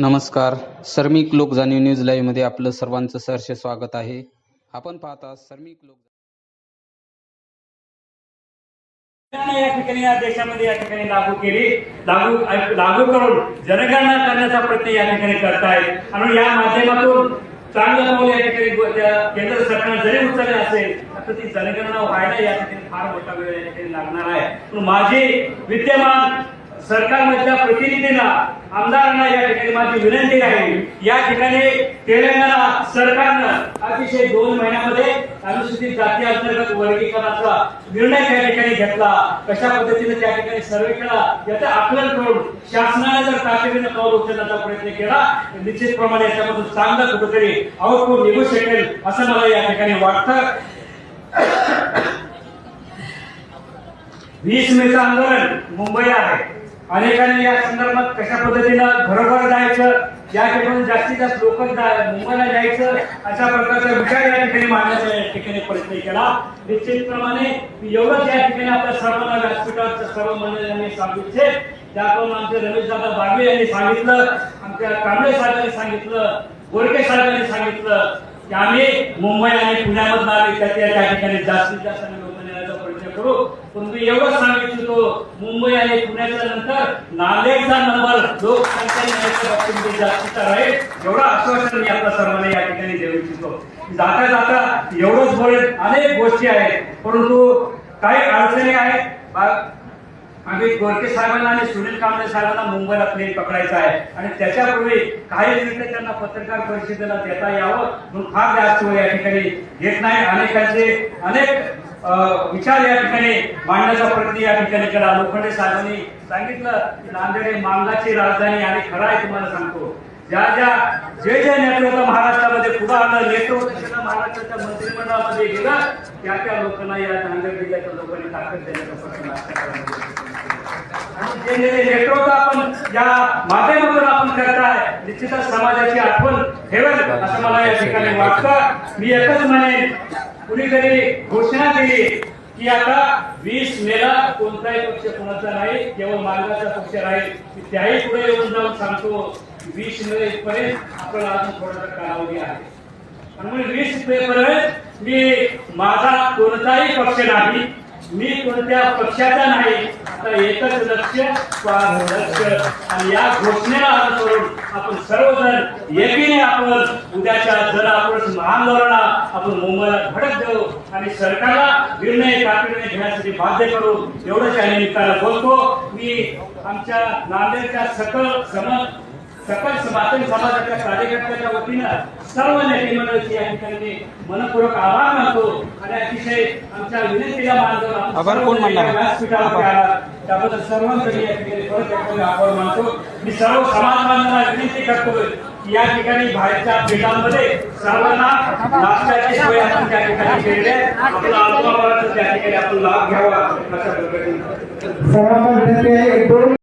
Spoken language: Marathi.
नमस्कार. सर्मिक लोक जाणीव न्यूज लाईव्हमध्ये आपलं सर्वांचं सहर्ष स्वागत आहे. आपण पाहता सर्मिक लोक या ठिकाणी या देशामध्ये या ठिकाणी लागू केली. लागू लागू करून जनगणना करण्याचा प्रयत्न या ठिकाणी करतायत. आणि या माध्यमातून चांगलं पाऊल या ठिकाणी केंद्र सरकार जरी उचलले असेल तर ती जनगणना व्हायला या ठिकाणी फार मोठा वेळ या ठिकाणी लागणार आहे. पण माझी विद्यमान सरकारमधल्या प्रतिनिधींना आमदारांना या ठिकाणी माझी विनंती आहे. या ठिकाणी तेलंगणा सरकारनं अतिशय दोन महिन्यामध्ये अनुसूचित जाती अंतर्गत वर्गीकरणाचा निर्णय त्या ठिकाणी घेतला. कशा पद्धतीने त्या ठिकाणी सर्वे केला याचं आकलन करून शासनाने जर तातडीनं पाऊल उचलण्याचा प्रयत्न केला तर निश्चितप्रमाणे याच्यामधून चांगलं कुठेतरी आउटपुट निघू शकेल असं मला या ठिकाणी वाटतं. वीस मेचं आंदोलन मुंबईला आहे. अनेकांनी या संदर्भात कशा पद्धतीनं घरोघर जायचं या ठिकाणी जास्तीत जास्त लोक मुंबईला जायचं अशा प्रकारचा विचार या ठिकाणी मांडण्याचा या ठिकाणी प्रयत्न केला. निश्चितप्रमाणे एवढंच या ठिकाणी आपल्या सर्वांना व्यासपीठात सर्व मंडळांनी सांगितले. त्याकडून आमचे रमेशदादा बागवे यांनी सांगितलं आमच्या कांबळे साहेबांनी सांगितलं गोरके साहेबांनी सांगितलं की आम्ही मुंबई आणि पुण्यामधला आले त्या त्या ठिकाणी जास्तीत जास्त आम्ही लोक नेण्याचा प्रयत्न करू. पण मी एवढंच सांगू इच्छितो मुंबई आणि पुण्याच्या नंतर नांदेडचा नंबर लोकसंख्या जास्तीचा राहील एवढं आश्वासन मी आपल्या सर्वांना या ठिकाणी देऊ इच्छितो. जाता जाता एवढंच बोलेल अनेक गोष्टी आहेत. परंतु काही अडचणी आहेत. आम्ही गोरके साहेबांना आणि सुनील कांबळे साहेबांना मुंबईला प्लेन पकडायचा आहे. आणि त्याच्यापूर्वी काही निर्णय त्यांना पत्रकार परिषदेला देता यावं म्हणून फार जास्त या ठिकाणी घेत नाही. अनेकांचे अनेक विचार या ठिकाणी मांडण्याचा प्रयत्न या ठिकाणी केला. लोखंडे साहेबांनी सांगितलं की नांदेड हे मांगाची राजधानी आणि खरं आहे तुम्हाला सांगतो. ज्या ज्या जे जे नेतृत्व महाराष्ट्रामध्ये पुढे आलं नेतृत्व महाराष्ट्राच्या मंत्रिमंडळामध्ये गेलं. त्या त्या लोकांना या नांदेड जिल्ह्याच्या लोकांनी ताकद देण्याचा प्रयत्न नेतृत्व आपण या माध्यमातून आपण करताय निश्चितच समाजाची आठवण ठेवेल असं मला या ठिकाणी वाटतं. मी एकच म्हणेन कुणीतरी घोषणा केली की आता वीस मेला कोणताही पक्ष कोणाचा नाही केवळ मार्गाचा पक्ष राहील. त्याही पुढे येऊन जाऊन सांगतो वीस मे पर्यंत आपल्याला अजून थोडासा कालावधी आहे. म्हणून वीस मे पर्यंत मी माझा कोणताही पक्ष नाही मी कोणत्या पक्षाचा नाही आता एकच लक्ष लक्ष. आणि या घोषणेला अनुसरून आपण सर्वजण एकी आपण उद्याच्या जर आपण महाआंदोलना आपण मुंबईला धडक देऊ आणि सरकारला निर्णय तातडीने घेण्यासाठी बाध्य करू एवढंच या निमित्तानं बोलतो. मी आमच्या नांदेडच्या सकल सम सकल समाजन समाजाच्या कार्यकर्त्याच्या वतीनं सर्व नेते मंडळाची या ठिकाणी मनपूर्वक आभार मानतो. आणि अतिशय आमच्या विनंतीला मानतो. आपण त्याबद्दल सर्वांकडे या ठिकाणी आभार मानतो. मी सर्व समाज बांधवांना विनंती करतो. या ठिकाणी बाहेरच्या पीठांमध्ये सर्वांना नाश्त्याची सोय आपण त्या ठिकाणी केलेली आहे. आपला अनुभवाचा त्या ठिकाणी आपण लाभ घ्यावा. अशा प्रकारे सर्वांना विनंती आहे.